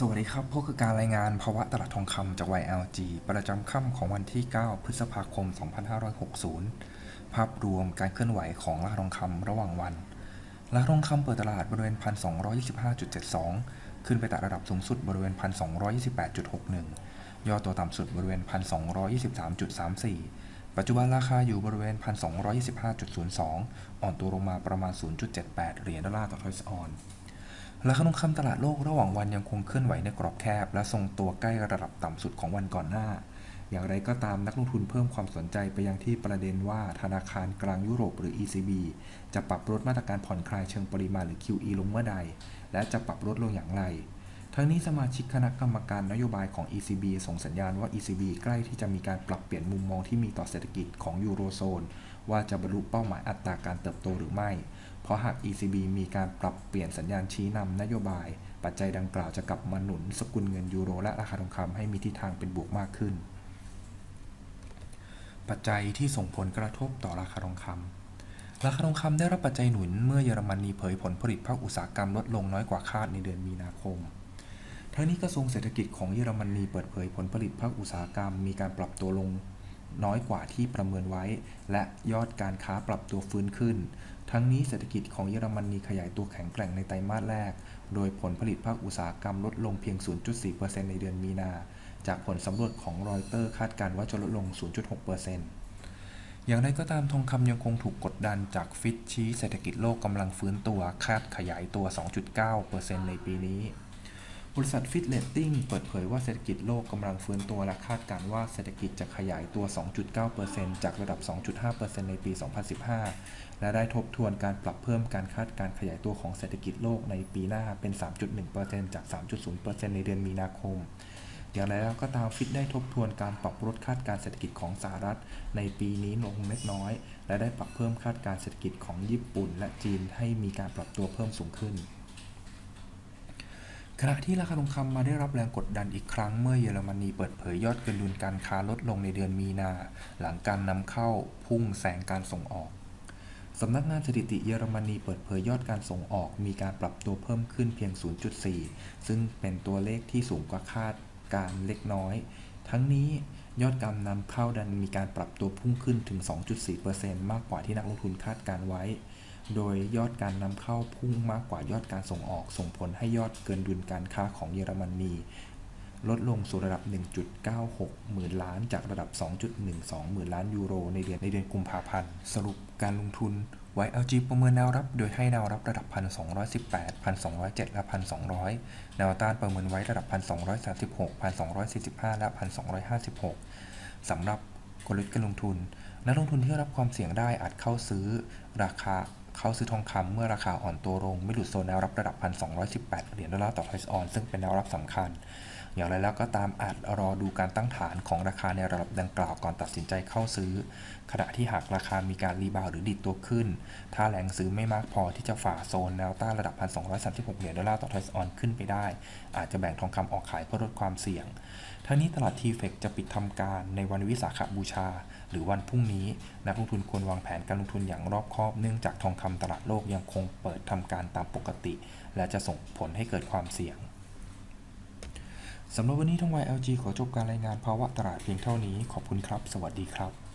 สวัสดีครับพบกับการรายงานภาวะตลาดทองคำจาก YLG ประจำค่ำของวันที่ 9 พฤษภาคม 2560 ภาพรวมการเคลื่อนไหวของราคาทองคำระหว่างวัน ราคาทองคำเปิดตลาดบริเวณ 1,225.72 ขึ้นไปแตะระดับสูงสุดบริเวณ 1,228.61 ย่อตัวต่ำสุดบริเวณ 1,223.34 ปัจจุบันราคาอยู่บริเวณ 1,225.02 อ่อนตัวลงมาประมาณ 0.78 เหรียญดอลลาร์ต่อทอยส์ออน ราคาทองคำตลาดโลกระหว่างวันยังคงเคลื่อนไหวในกรอบแคบ และทรงตัวใกล้ระดับต่ำสุดของวันก่อนหน้า อย่างไรก็ตามนักลงทุนเพิ่มความสนใจไปยังที่ประเด็นว่าธนาคารกลางยุโรปหรือ ECB จะปรับลดมาตรการผ่อนคลายเชิงปริมาณหรือ QE ลงเมื่อใด และจะปรับลดลงอย่างไร ทั้งนี้สมาชิกคณะกรรมการนโยบายของ ECB ส่งสัญญาณว่า ECB ใกล้ที่จะมีการปรับเปลี่ยนมุมมองที่มีต่อเศรษฐกิจของยูโรโซน ว่าจะบรรลุเป้าหมายอัตราการเติบโตหรือไม่ เพราะหาก ECB มีการปรับเปลี่ยนสัญญาณชี้นำนโยบาย ปัจจัยดังกล่าวจะกลับมาหนุนสกุลเงินยูโรและราคาทองคำให้มีทิศทางเป็นบวกมากขึ้น ปัจจัยที่ส่งผลกระทบต่อราคาทองคำราคาทองคำได้รับปัจจัยหนุนเมื่อเยอรมนีเผยผลผลิตภาคอุตสาหกรรมลดลงน้อยกว่าคาดในเดือนมีนาคม ทั้งนี้กระทรวงเศรษฐกิจของเยอรมนีเปิดเผยผลผลิตภาคอุตสาหกรรม มีการปรับตัวลงน้อยกว่าที่ประเมินไว้ และยอดการค้าปรับตัวฟื้นขึ้น ทั้งนี้เศรษฐกิจของเยอรมนีขยายตัวแข็งแกร่งในไตรมาสแรก โดยผลผลิตภาคอุตสาหกรรมลดลงเพียง 0.4%ในเดือนมีนา จากผลสำรวจของรอยเตอร์คาดการว่าจะลดลง 0.6%อย่างไรก็ตามทองคำยังคงถูกกดดันจากฟิตชี้เศรษฐกิจโลกกำลังฟื้นตัวคาดขยายตัว 2.9%ในปีนี้ บริษัทฟิตเลตติ้งเปิดเผยว่าเศรษฐกิจโลกกำลังฟื้นตัวและคาดการว่าเศรษฐกิจจะขยายตัว 2.9%จากระดับ 2.5%ในปี 2015 และได้ทบทวนการปรับเพิ่มการคาดการขยายตัวของเศรษฐกิจโลกในปีหน้าเป็น 3.1%จาก 3.0%ในเดือนมีนาคม อย่างไรแล้วก็ตามฟิตได้ทบทวนการปรับลดคาดการเศรษฐกิจของสหรัฐ ในปีนี้ลงเล็กน้อย และได้ปรับเพิ่มคาดการเศรษฐกิจของญี่ปุ่น และจีนให้มีการปรับตัวเพิ่มสูงขึ้น ขณะที่ราคาทองคำมาได้รับแรงกดดันอีกครั้งเมื่อเยอรมนีเปิดเผยยอดเกินดุลการค้าลดลงในเดือนมีนา หลังการนำเข้าพุ่งแซงการส่งออกสำนักงานสถิติเยอรมนีเปิดเผยยอดการส่งออกมีการปรับตัวเพิ่มขึ้นเพียง 0.4 ซึ่งเป็นตัวเลขที่สูงกว่าคาดการเล็กน้อย ทั้งนี้ยอดการนำเข้าดันมีการปรับตัวพุ่งขึ้นถึง 2.4%มากกว่าที่นักลงทุนคาดการไว้ โดยยอดการนำเข้าพุ่งมากกว่ายอดการส่งออก ส่งผลให้ยอดเกินดุลการค้าของเยอรมนีลดลงสู่ระดับ 1.96 หมื่นล้าน จากระดับ 2.12 หมื่นล้านยูโร ในเดือนในเดือนกุมภาพันธ์ สรุปการลงทุน YLG ประเมินแนวรับ โดยให้แนวรับระดับ 1,218 1,207 และ 1,200 แนวต้านประเมินไว้ระดับ 1,236 1,245 และ 1,256 สำหรับกลยุทธ์การลงทุน นักลงทุนที่รับความเสี่ยงได้อาจเข้าซื้อราคา เข้าซื้อทองคำเมื่อราคาอ่อนตัวลง ไม่หลุดโซนแนวรับระดับ 1,218 เหรียญดอลลาร์ต่อทอยส์ออนซึ่งเป็นแนวรับสำคัญ อย่างไรแล้วก็ตามอาจรอดูการตั้งฐานของราคาในระดับดังกล่าวก่อนตัดสินใจเข้าซื้อ ขณะที่หากราคามีการรีบาวหรือดิดตัวขึ้น ถ้าแรงซื้อไม่มากพอที่จะฝ่าโซนแนวต้านระดับ 1,236 เหรียญดอลลาร์ต่อทอยส์ออนขึ้นไปได้ อาจจะแบ่งทองคำออกขายเพื่อลดความเสี่ยงทั้งนี้ตลาดทีเฟกจะปิดทำการในวันวิสาขบูชา หรือวันพรุ่งนี้ นักลงทุนควรวางแผนการลงทุนอย่างรอบคอบ เนื่องจากทองคำตลาดโลกยังคงเปิดทำการตามปกติ และจะส่งผลให้เกิดความเสี่ยง สำหรับวันนี้ทงวัย LG ขอจบการรายงานภาวะตลาดเพียงเท่านี้ ขอบคุณครับ สวัสดีครับ